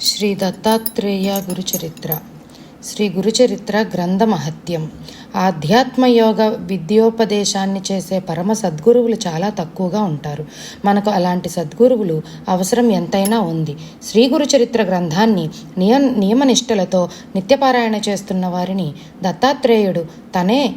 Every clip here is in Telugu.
శ్రీ దత్తాత్రేయ గురుచరిత్ర. శ్రీ గురుచరిత్ర గ్రంథ మహత్యం ఆధ్యాత్మయోగ విద్యోపదేశాన్ని చేసే పరమ సద్గురువులు చాలా తక్కువగా ఉంటారు. మనకు అలాంటి సద్గురువులు అవసరం ఎంతైనా ఉంది. శ్రీ గురుచరిత్ర గ్రంథాన్ని నియ నియమనిష్టలతో నిత్యపారాయణ చేస్తున్న వారిని దత్తాత్రేయుడు తనే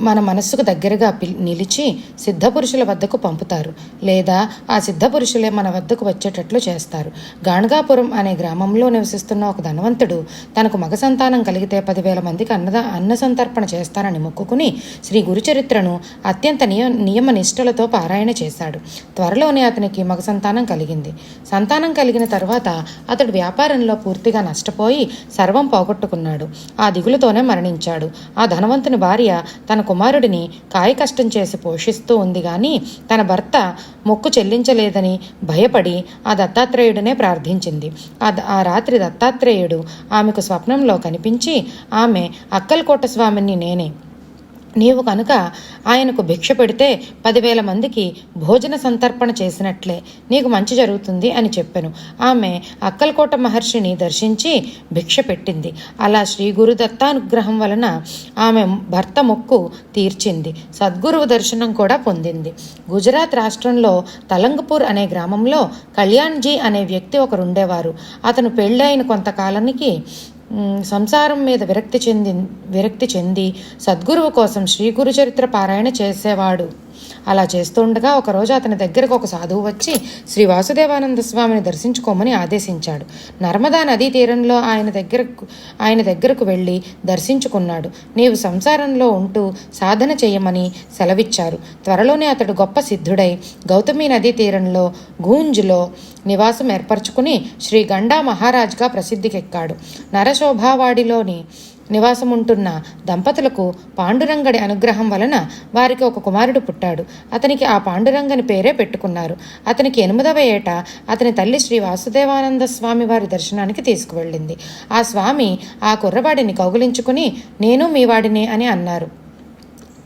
మన మనస్సుకు దగ్గరగా పిల్ నిలిచి సిద్ధపురుషుల వద్దకు పంపుతారు. లేదా ఆ సిద్ధపురుషులే మన వద్దకు వచ్చేటట్లు చేస్తారు. గాణగాపురం అనే గ్రామంలో నివసిస్తున్న ఒక ధనవంతుడు తనకు మగ సంతానం కలిగితే పదివేల మందికి అన్నద అన్న సంతర్పణ చేస్తానని మొక్కుకుని శ్రీ గురుచరిత్రను అత్యంత నియ నియమ నిష్ఠలతో పారాయణ చేశాడు. త్వరలోనే అతనికి మగ సంతానం కలిగింది. సంతానం కలిగిన తర్వాత అతడు వ్యాపారంలో పూర్తిగా నష్టపోయి సర్వం పోగొట్టుకున్నాడు. ఆ దిగులుతోనే మరణించాడు. ఆ ధనవంతుని భార్య తన కుమారుడిని కాయకష్టం చేసి పోషిస్తూ ఉంది గాని తన భర్త మొక్కు చెల్లించలేదని భయపడి ఆ దత్తాత్రేయుడినే ప్రార్థించింది. ఆ ఆ రాత్రి దత్తాత్రేయుడు ఆమెకు స్వప్నంలో కనిపించి ఆమె అక్కల్కోట స్వామిని నేనే నీవు కనుక ఆయనకు భిక్ష పెడితే పదివేల మందికి భోజన సంతర్పణ చేసినట్లే నీకు మంచి జరుగుతుంది అని చెప్పాను. ఆమె అక్కలకోట మహర్షిని దర్శించి భిక్ష పెట్టింది. అలా శ్రీ గురు దత్తానుగ్రహం వలన ఆమె భర్త మొక్కు తీర్చింది. సద్గురువు దర్శనం కూడా పొందింది. గుజరాత్ రాష్ట్రంలో తలంగపూర్ అనే గ్రామంలో కళ్యాణ్జీ అనే వ్యక్తి ఒకరుండేవారు. అతను పెళ్ళైన కొంతకాలానికి సంసారం మీద విరక్తి చెంది విరక్తి చెంది సద్గురువు కోసం శ్రీగురు చరిత్ర పారాయణ చేసేవాడు. అలా చేస్తుండగా ఒకరోజు అతని దగ్గరకు ఒక సాధువు వచ్చి శ్రీ వాసుదేవానంద స్వామిని దర్శించుకోమని ఆదేశించాడు. నర్మదా నదీ తీరంలో ఆయన దగ్గరకు ఆయన దగ్గరకు వెళ్ళి దర్శించుకున్నాడు. నీవు సంసారంలో ఉంటూ సాధన చేయమని సెలవిచ్చారు. త్వరలోనే అతడు గొప్ప సిద్ధుడై గౌతమి నదీ తీరంలో గూంజ్లో నివాసం ఏర్పరచుకుని శ్రీ గండా మహారాజ్గా ప్రసిద్ధికెక్కాడు. నరశోభావాడిలోని నివాసం ఉంటున్న దంపతులకు పాండురంగడి అనుగ్రహం వలన వారికి ఒక కుమారుడు పుట్టాడు. అతనికి ఆ పాండురంగని పేరే పెట్టుకున్నారు. అతనికి ఎనిమిదవ ఏట అతని తల్లి శ్రీ వాసుదేవానంద స్వామి వారి దర్శనానికి తీసుకువెళ్ళింది. ఆ స్వామి ఆ కుర్రవాడిని కౌగులించుకుని నేను మీ వాడిని అని అన్నారు.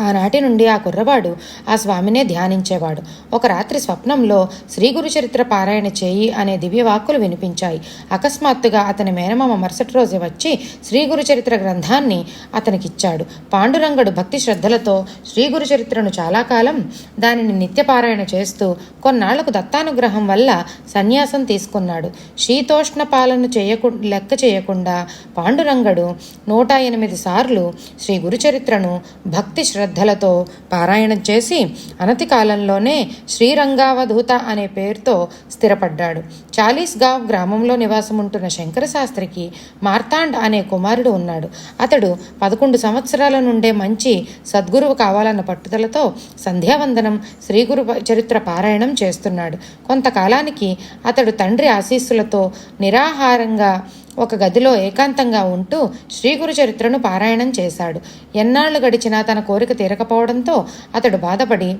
ఆనాటి నుండి ఆ కుర్రవాడు ఆ స్వామినే ధ్యానించేవాడు. ఒక రాత్రి స్వప్నంలో శ్రీగురు చరిత్ర పారాయణ చేయి అనే దివ్యవాక్కులు వినిపించాయి. అకస్మాత్తుగా అతని మేనమామ మరుసటి రోజు వచ్చి శ్రీగురు చరిత్ర గ్రంథాన్ని అతనికిచ్చాడు. పాండురంగడు భక్తి శ్రద్ధలతో శ్రీ గురు చరిత్రను చాలా కాలం దానిని నిత్యపారాయణ చేస్తూ కొన్నాళ్ళకు దత్తానుగ్రహం వల్ల సన్యాసం తీసుకున్నాడు. శీతోష్ణ పాలన చేయకు లెక్క చేయకుండా పాండురంగడు నూట ఎనిమిది సార్లు శ్రీ గురుచరిత్రను భక్తి శ్రద్ధ శ్రద్ధలతో పారాయణం చేసి అనతి కాలంలోనే శ్రీరంగావధూత అనే పేరుతో స్థిరపడ్డాడు. చాలీస్గావ్ గ్రామంలో నివాసం ఉంటున్న శంకర శాస్త్రికి మార్తాండ్ అనే కుమారుడు ఉన్నాడు. అతడు పదకొండు సంవత్సరాల నుండే మంచి సద్గురువు కావాలన్న పట్టుదలతో సంధ్యావందనం శ్రీగురు చరిత్ర పారాయణం చేస్తున్నాడు. కొంతకాలానికి అతడు తండ్రి ఆశీస్సులతో నిరాహారంగా ఒక గదిలో ఏకాంతంగా ఉంటూ శ్రీ గురు చరిత్రను పారాయణం చేశాడు. ఎన్నాళ్ళు గడిచినా తన కోరిక తీరకపోవడంతో అతడు బాధపడి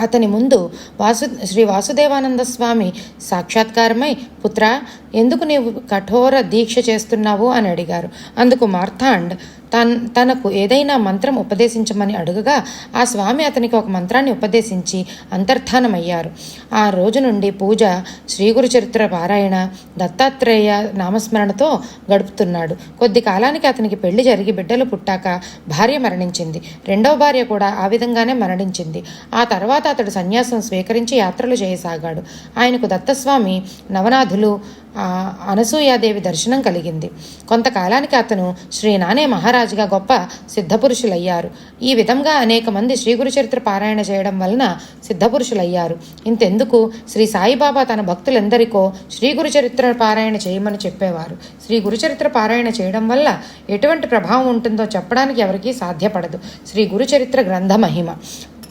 అతని ముందు వాసు శ్రీ వాసుదేవానంద స్వామి సాక్షాత్కారమై పుత్ర ఎందుకు నీవు కఠోర దీక్ష చేస్తున్నావు? అని అడిగారు. అందుకు మార్తాండ్ తన్ తనకు ఏదైనా మంత్రం ఉపదేశించమని అడుగగా ఆ స్వామి అతనికి ఒక మంత్రాన్ని ఉపదేశించి అంతర్ధానమయ్యారు. ఆ రోజు నుండి పూజ శ్రీ గురు చరిత్ర పారాయణ దత్తాత్రేయ నామస్మరణతో గడుపుతున్నాడు. కొద్ది కాలానికి అతనికి పెళ్ళి జరిగి బిడ్డలు పుట్టాక భార్య మరణించింది. రెండవ భార్య కూడా ఆ విధంగానే మరణించింది. ఆ తర్వాత అతడు సన్యాసం స్వీకరించి యాత్రలు చేయసాగాడు. ఆయనకు దత్తస్వామి నవనాథులు అనసూయాదేవి దర్శనం కలిగింది. కొంతకాలానికి అతను శ్రీ నానే మహారాజుగా గొప్ప సిద్ధపురుషులయ్యారు. ఈ విధంగా అనేక మంది శ్రీ గురు చరిత్ర పారాయణ చేయడం వలన సిద్ధపురుషులయ్యారు. ఇంతెందుకు? శ్రీ సాయిబాబా తన భక్తులెందరికో శ్రీ గురు చరిత్ర పారాయణ చేయమని చెప్పేవారు. శ్రీ గురుచరిత్ర పారాయణ చేయడం వల్ల ఎటువంటి ప్రభావం ఉంటుందో చెప్పడానికి ఎవరికీ సాధ్యపడదు. శ్రీ గురుచరిత్ర గ్రంథ మహిమ.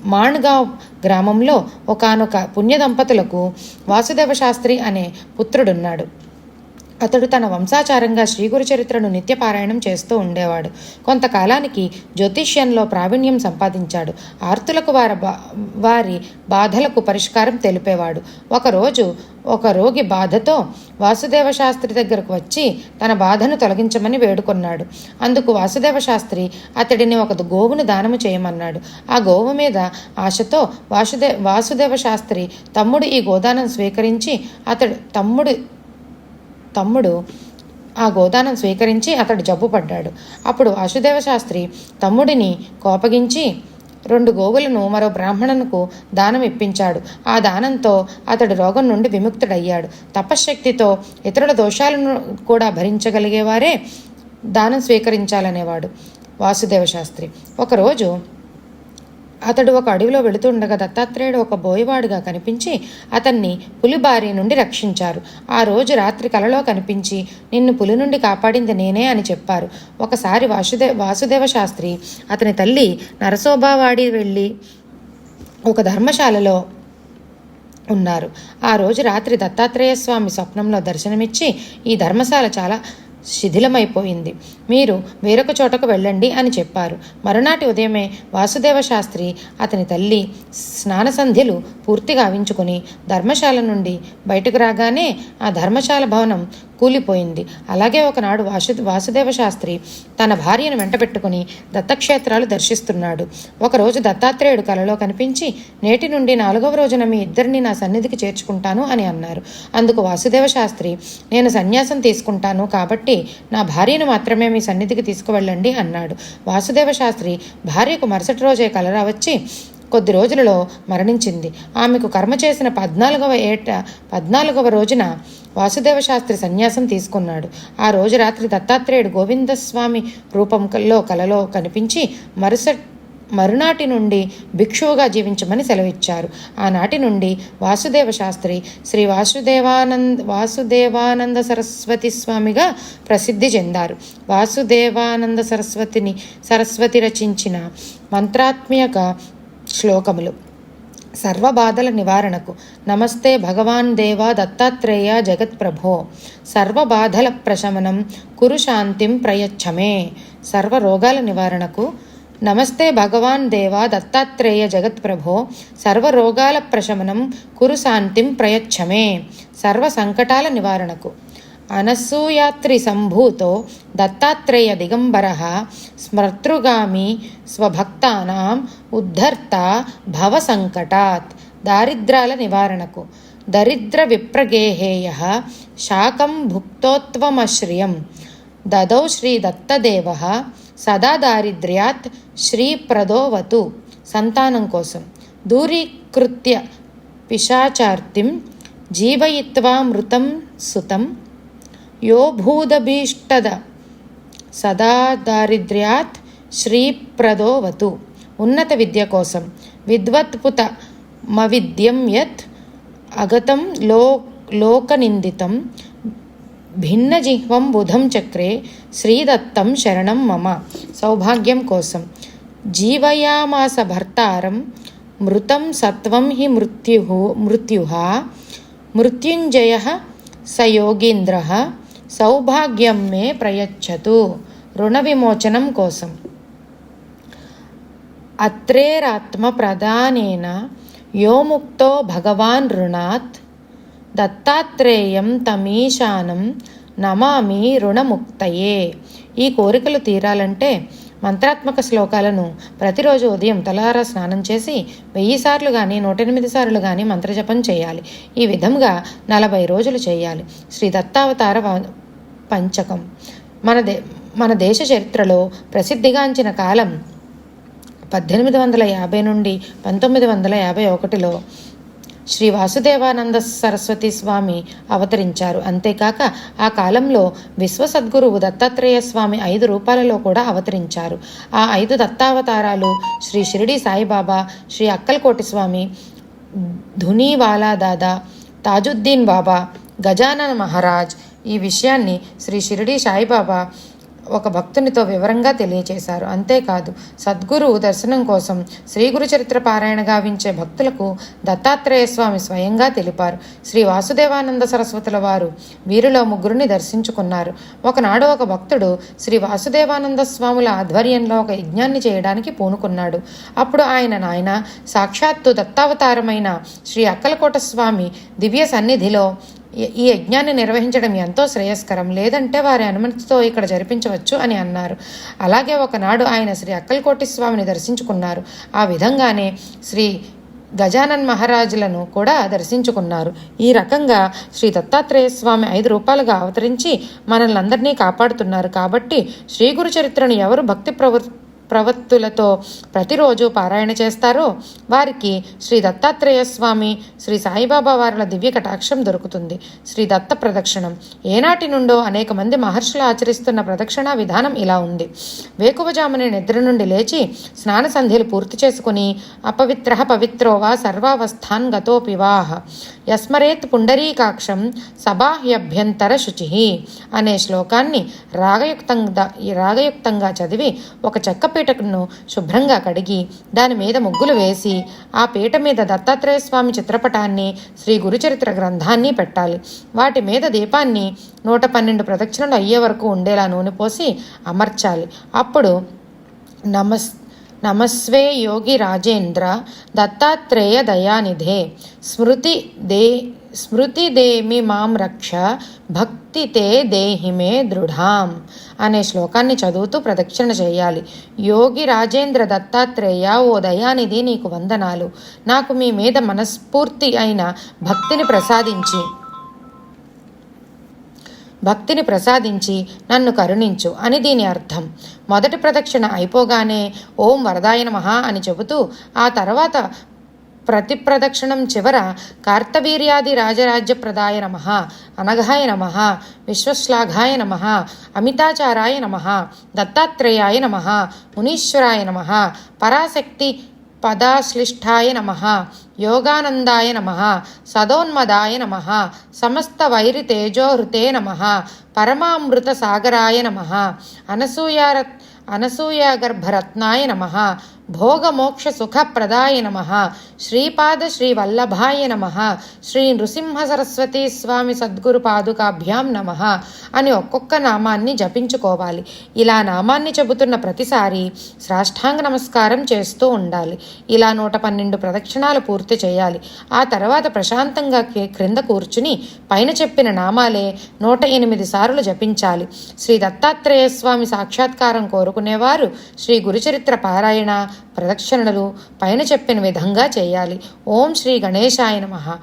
మాణ్గావ్ గ్రామంలో ఒకానొక పుణ్య దంపతులకు వాసుదేవ శాస్త్రి అనే పుత్రుడున్నాడు. అతడు తన వంశాచారంగా శ్రీగురు చరిత్రను నిత్యపారాయణం చేస్తూ ఉండేవాడు. కొంతకాలానికి జ్యోతిష్యంలో ప్రావీణ్యం సంపాదించాడు. ఆర్తులకు వారి బా వారి బాధలకు పరిష్కారం తెలిపేవాడు. ఒకరోజు ఒక రోగి బాధతో వాసుదేవ శాస్త్రి దగ్గరకు వచ్చి తన బాధను తొలగించమని వేడుకొన్నాడు. అందుకు వాసుదేవ శాస్త్రి అతడిని ఒక గోవును దానము చేయమన్నాడు. ఆ గోవు మీద ఆశతో వాసుదే వాసుదేవ శాస్త్రి తమ్ముడు ఈ గోదానం స్వీకరించి అతడు తమ్ముడు తమ్ముడు ఆ గోదానం స్వీకరించి అతడు జబ్బు పడ్డాడు. అప్పుడు వాసుదేవ శాస్త్రి తమ్ముడిని కోపగించి రెండు గోవులను మరో బ్రాహ్మణునకు దానం ఇప్పించాడు. ఆ దానంతో అతడు రోగం నుండి విముక్తుడయ్యాడు. తపశ్శక్తితో ఇతరుల దోషాలను కూడా భరించగలిగేవారే దానం స్వీకరించాలనేవాడు వాసుదేవ శాస్త్రి. ఒకరోజు అతడు ఒక అడవిలో వెళుతుండగా దత్తాత్రేయుడు ఒక బోయవాడుగా కనిపించి అతన్ని పులి బారి నుండి రక్షించారు. ఆ రోజు రాత్రి కలలో కనిపించి నిన్ను పులి నుండి కాపాడింది నేనే అని చెప్పారు. ఒకసారి వాసుదే వాసుదేవ శాస్త్రి అతని తల్లి నరసోభావాడి వెళ్ళి ఒక ధర్మశాలలో ఉన్నారు. ఆ రోజు రాత్రి దత్తాత్రేయ స్వామి స్వప్నంలో దర్శనమిచ్చి ఈ ధర్మశాల చాలా శిథిలమైపోయింది. మీరు వేరొక చోటకు వెళ్ళండి అని చెప్పారు. మరునాటి ఉదయమే వాసుదేవ శాస్త్రి అతని తల్లి స్నాన సంధ్యలు పూర్తిగా అవించుకుని ధర్మశాల నుండి బయటకు రాగానే ఆ ధర్మశాల భవనం కూలిపోయింది. అలాగే ఒకనాడు వాసు వాసుదేవ శాస్త్రి తన భార్యను వెంటబెట్టుకుని దత్తక్షేత్రాలు దర్శిస్తున్నాడు. ఒకరోజు దత్తాత్రేయుడు కలలో కనిపించి నేటి నుండి నాలుగవ రోజున మీ ఇద్దరిని నా సన్నిధికి చేర్చుకుంటాను అని అన్నారు. అందుకు వాసుదేవ శాస్త్రి నేను సన్యాసం తీసుకుంటాను కాబట్టి నా భార్యను మాత్రమే మీ సన్నిధికి తీసుకువెళ్ళండి అన్నాడు. వాసుదేవ శాస్త్రి భార్యకు మరుసటి రోజే కలరా వచ్చి కొద్ది రోజులలో మరణించింది. ఆమెకు కర్మ చేసిన పద్నాలుగవ ఏట పద్నాలుగవ రోజున వాసుదేవ శాస్త్రి సన్యాసం తీసుకున్నాడు. ఆ రోజు రాత్రి దత్తాత్రేయుడు గోవిందస్వామి రూపంలో కలలో కనిపించి మరుసటి మరునాటి నుండి భిక్షువుగా జీవించమని సెలవిచ్చారు. ఆనాటి నుండి వాసుదేవ శాస్త్రి శ్రీ వాసుదేవానంద్ వాసుదేవానంద సరస్వతి స్వామిగా ప్రసిద్ధి చెందారు. వాసుదేవానంద సరస్వతిని సరస్వతి రచించిన మంత్రాత్మీయక శ్లోకములు. సర్వబాధల నివారణకు నమస్తే భగవాన్ దేవా దత్తాత్రేయ జగత్ప్రభో సర్వబాధల ప్రశమనం కురు శాంతిం ప్రయచ్చమే సర్వ రోగాల నివారణకు నమస్తే భగవాన్ దేవా దత్తాత్రేయ జగత్ప్రభో సర్వ రోగాల ప్రశమనం కురు శాంతిం ప్రయచ్చమే సర్వ సంకటాల నివారణకు అనసూయాత్రి సంభూతో దత్తాత్రేయ దిగంబర స్మర్తృగామి స్వభక్తానాం ఉద్ధర్త భవసంకటాత్. దారిద్రాల నివారణకు. దరిద్ర విప్రగేహేయ శాకం భుక్తోత్వమశ్రియం. దదౌ శ్రీ దత్తదేవ సదా దారిద్ర్యాత్ శ్రీ ప్రదోవతు సంతానం కోసం. దూరీకృత్య పిశాచార్తిం జీవయిత్వా మృతం సుతం యో భూదభీష్టద సదా దారిద్ర్యాత్ శ్రీప్రదోవతు ఉన్నత విద్య కోసం విద్వత్పుత మవిద్యం యత్ అగతం లో లోకనిందితం భిన్నజిహ్వం బుధం చక్రే శ్రీదత్తం శరణం మమ. సౌభాగ్యం కోసం జీవయామాస భర్తారం మృతం సత్వం హి మృత్యు మృత్యు మృత్యుంజయ సయోగీంద్ర యోగీంద్ర సౌభాగ్యం మే ప్రయచ్చతు. రుణ విమోచనం కోసం. అత్రేరాత్మ ప్రధానేన యో ముక్తో భగవాన్ రుణాత్. దత్తాత్రేయం తమీశానం నమామి రుణముక్తయే. ఈ కోరికలు తీరాలంటే మంత్రాత్మక శ్లోకాలను ప్రతిరోజు ఉదయం తలహార స్నానం చేసి వెయ్యి సార్లు కానీ నూట ఎనిమిది సార్లు కానీ మంత్రజపం చేయాలి. ఈ విధంగా నలభై రోజులు చేయాలి. శ్రీ దత్తావతార వ- పంచకం. మన దే మన దేశ చరిత్రలో ప్రసిద్ధిగాంచిన కాలం పద్దెనిమిది వందల యాభై నుండి పంతొమ్మిది వందల యాభై ఒకటిలో శ్రీ వాసుదేవానంద సరస్వతి స్వామి అవతరించారు. అంతేకాక ఆ కాలంలో విశ్వసద్గురువు దత్తాత్రేయ స్వామి ఐదు రూపాలలో కూడా అవతరించారు. ఆ ఐదు దత్తావతారాలు శ్రీ షిరిడి సాయిబాబా శ్రీ అక్కలకోటి స్వామి ధునీవాలా దాదా తాజుద్దీన్ బాబా గజానన్ మహారాజ్ ఈ విషయాన్ని శ్రీ షిరిడి సాయిబాబా ఒక భక్తునితో వివరంగా తెలియజేశారు అంతేకాదు సద్గురు దర్శనం కోసం శ్రీ గురు చరిత్ర పారాయణ గావించే భక్తులకు దత్తాత్రేయ స్వామి స్వయంగా తెలిపారు. శ్రీ వాసుదేవానంద సరస్వతుల వారు వీరిలో ముగ్గురిని దర్శించుకున్నారు. ఒకనాడు ఒక భక్తుడు శ్రీ వాసుదేవానంద స్వాముల ఆధ్వర్యంలో ఒక యజ్ఞాన్ని చేయడానికి పూనుకున్నాడు. అప్పుడు ఆయన నాయన సాక్షాత్తు దత్తావతారమైన శ్రీ అక్కలకోట స్వామి దివ్య సన్నిధిలో ఈ- యజ్ఞాన్ని నిర్వహించడం ఎంతో శ్రేయస్కరం. లేదంటే వారి అనుమతితో ఇక్కడ జరిపించవచ్చు అని అన్నారు. అలాగే ఒకనాడు ఆయన శ్రీ అక్కలకోటి స్వామిని దర్శించుకున్నారు. ఆ విధంగానే శ్రీ గజానన్ మహారాజులను కూడా దర్శించుకున్నారు. ఈ రకంగా శ్రీ దత్తాత్రేయ స్వామి ఐదు రూపాయలుగా అవతరించి మనల్ని అందరినీ కాపాడుతున్నారు. కాబట్టి శ్రీ గురు చరిత్రను ఎవరు భక్తి ప్రవృత్తి ప్రవత్తులతో ప్రతిరోజు పారాయణ చేస్తారో. వారికి శ్రీ దత్తాత్రేయ స్వామి శ్రీ సాయిబాబా వారుల దివ్య కటాక్షం దొరుకుతుంది. శ్రీ దత్త ప్రదక్షిణం. ఏనాటి నుండో అనేక మంది మహర్షులు ఆచరిస్తున్న ప్రదక్షిణ విధానం ఇలా ఉంది. వేకువజామున నిద్ర నుండి లేచి స్నాన సంధ్యలు పూర్తి చేసుకుని అపవిత్ర పవిత్రో వా సర్వావస్థాన్ గతోపి వాహ యస్మరేత్ పుండరీకాక్షం సబాహ్యభ్యంతర శుచి అనే శ్లోకాన్ని రాగయుక్తంగా రాగయుక్తంగా చదివి ఒక చెక్క పీటను శుభ్రంగా కడిగి దాని మీద ముగ్గులు వేసి ఆ పీట మీద దత్తాత్రేయ స్వామి చిత్రపటాన్ని శ్రీ గురుచరిత్ర గ్రంథాన్ని పెట్టాలి. వాటి మీద దీపాన్ని నూట పన్నెండు ప్రదక్షిణలు అయ్యే వరకు ఉండేలా నూనె పోసి అమర్చాలి. అప్పుడు నమస్ నమస్వే యోగి రాజేంద్ర దత్తాత్రేయ దయానిధే స్మృతి దే స్మృతి దేమి మాం రక్ష భక్తి తే దేహి మే దృఢాం అనే శ్లోకాన్ని చదువుతూ ప్రదక్షిణ చేయాలి. యోగి రాజేంద్ర దత్తాత్రేయ ఓ దయానిధి నీకు వందనాలు. నాకు మీ మీద మనస్ఫూర్తి అయిన భక్తిని ప్రసాదించి భక్తిని ప్రసాదించి నన్ను కరుణించు అని దీని అర్థం. మొదటి ప్రదక్షిణ అయిపోగానే ఓం వరదాయన మహా అని చెబుతూ ఆ తర్వాత ప్రతి ప్రదక్షిణం చివర కార్తవీర్యాది రాజరాజ్య ప్రదాయ నమ అనఘాయ నమ విశ్వశ్లాఘాయ నమ అమితాచారాయ నమ దత్తాత్రేయాయ నమ మునీశ్వరాయ నమ పరాశక్తి పదాశ్లిష్టాయ నమ యోగానందాయ నమ సదోన్మదాయ నమ సమస్త వైరి తేజోహృతే నమ పరమామృత సాగరాయ నమ అనసూయార అనసూయాగర్భరత్నాయ నమ భోగమోక్ష సుఖప్రదాయ నమ. శ్రీపాద శ్రీవల్లభాయ నమ. శ్రీ నృసింహ సరస్వతి స్వామి సద్గురు పాదుకాభ్యాం నమ అని ఒక్కొక్క నామాన్ని జపించుకోవాలి. ఇలా నామాన్ని చెబుతున్న ప్రతిసారి శ్రాష్టాంగ నమస్కారం చేస్తూ ఉండాలి. ఇలా నూట పన్నెండు ప్రదక్షిణాలు పూర్తి చేయాలి. ఆ తర్వాత ప్రశాంతంగా క్రింద కూర్చుని పైన చెప్పిన నామాలే నూట ఎనిమిది సార్లు జపించాలి. శ్రీ దత్తాత్రేయ స్వామి సాక్షాత్కారం కోరుకునేవారు శ్రీ గురుచరిత్ర పారాయణ ప్రదక్షిణలు పైన చెప్పిన విధంగా చేయాలి. ఓం శ్రీ గణేశాయ నమ.